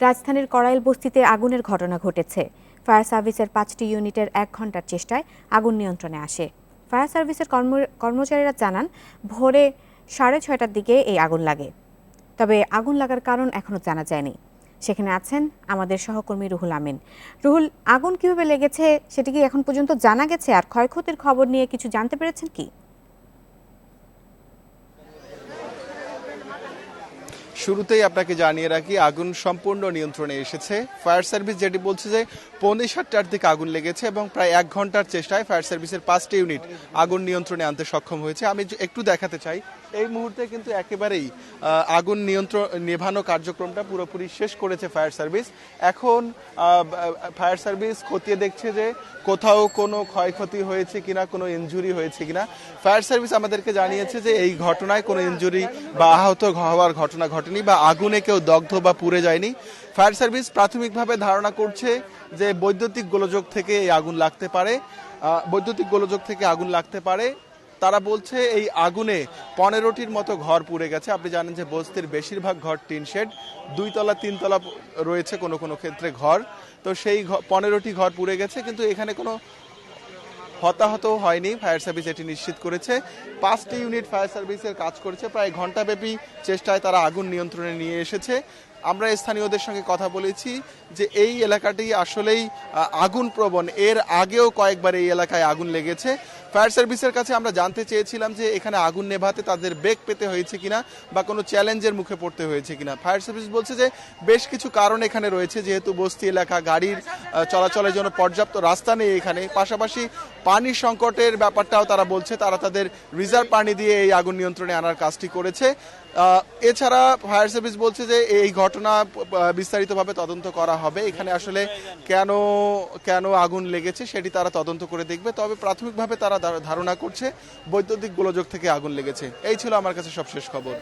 রাজধানীর করাইল বস্তিতে আগুনের ঘটনা ঘটেছে। ফায়ার সার্ভিসের পাঁচটি ইউনিটের এক ঘণ্টার চেষ্টায় আগুন নিয়ন্ত্রণে আসে। ফায়ার সার্ভিসের কর্ম- কর্মচারীরা জানান, ভোরে সাড়ে ছয়টার দিকে এই আগুন লাগে। তবে আগুন লাগার কারণ এখনও জানা যায়নি। সেখানে আছেন আমাদের সহকর্মী রুহুল আমিন। রুহুল, আগুন কীভাবে লেগেছে সেটি কি এখন পর্যন্ত জানা গেছে? আর ক্ষয়ক্ষতির খবর নিয়ে কিছু জানতে পেরেছেন কি? শুরুতেই আপনাকে জানিয়ে রাখি, আগুন সম্পূর্ণ নিয়ন্ত্রণে এসেছে। ফায়ার সার্ভিস যেটি বলছে যে, পৌনে সাতটার দিকে আগুন লেগেছে এবং প্রায় এক ঘণ্টার চেষ্টায় ফায়ার সার্ভিসের পাঁচটি ইউনিট আগুন নিয়ন্ত্রণে আনতে সক্ষম হয়েছে। আমি একটু দেখাতে চাই, এই মুহূর্তে কিন্তু একেবারেই আগুন নিয়ন্ত্রণ, নেভানো কার্যক্রমটা পুরোপুরি শেষ করেছে ফায়ার সার্ভিস। এখন ফায়ার সার্ভিস খতিয়ে দেখছে যে, কোথাও কোনো ক্ষয়ক্ষতি হয়েছে কিনা, কোনো ইনজুরি হয়েছে কিনা। ফায়ার সার্ভিস আমাদেরকে জানিয়েছে যে, এই ঘটনায় কোনো ইনজুরি বা আহত হওয়ার ঘটনা। ঘটেনি বা আগুনে কেউ দগ্ধ বা পুড়ে যায়নি, ফায়ার সার্ভিস প্রাথমিকভাবে ধারণা করছে যে বৈদ্যুতিক গোলযোগ থেকে এই আগুন লাগতে পারে। বৈদ্যুতিক গোলযোগ থেকে আগুন লাগতে পারে। তারা বলছে এই আগুনে পনেরোটির মতো ঘর পুড়ে গেছে। আপনি জানেন যে বস্তির বেশিরভাগ ঘর টিন শেড, দুইতলা, তিনতলা রয়েছে কোনো কোনো ক্ষেত্রে ঘর। তো সেই পনেরোটি ঘর পুড়ে গেছে, কিন্তু এখানে কোনো হতাহত হয়নি, ফায়ার সার্ভিস এটি নিশ্চিত করেছে। পাঁচটি ইউনিট ফায়ার সার্ভিসের কাজ করেছে, প্রায় ঘন্টাব্যাপী চেষ্টায় তারা আগুন নিয়ন্ত্রণে নিয়ে এসেছে। আমরা স্থানীয়দের সঙ্গে কথা বলেছি যে এই এলাকাটি আসলেই আগুন প্রবণ। এর আগেও কয়েকবার এই এলাকায় আগুন লেগেছে। ফায়ার সার্ভিসের কাছে আমরা জানতে চেয়েছিলাম যে এখানে আগুন নেভাতে তাদের বেগ পেতে হয়েছে কিনা বা কোনো চ্যালেঞ্জের মুখে পড়তে হয়েছে কিনা। ফায়ার সার্ভিস বলছে যে বেশ কিছু কারণ এখানে রয়েছে, যেহেতু বস্তি এলাকা, গাড়ির চলাচলের জন্য পর্যাপ্ত রাস্তা নেই এখানে। পাশাপাশি পানি সংকটের ব্যাপারটাও তারা বলছে, তারা তাদের রিজার্ভ পানি দিয়ে এই আগুন নিয়ন্ত্রণে আনার কাজটি করেছে। এছাড়া ফায়ার সার্ভিস বলছে যে এই ঘটনা বিস্তারিতভাবে তদন্ত করা হবে। এখানে আসলে কেন কেন আগুন লেগেছে সেটি তারা তদন্ত করে দেখবে। তবে প্রাথমিকভাবে তারা ধারণা করছে, বৈদ্যুতিক গোলযোগ থেকে আগুন লেগেছে। এই ছিল আমার কাছে সবশেষ খবর।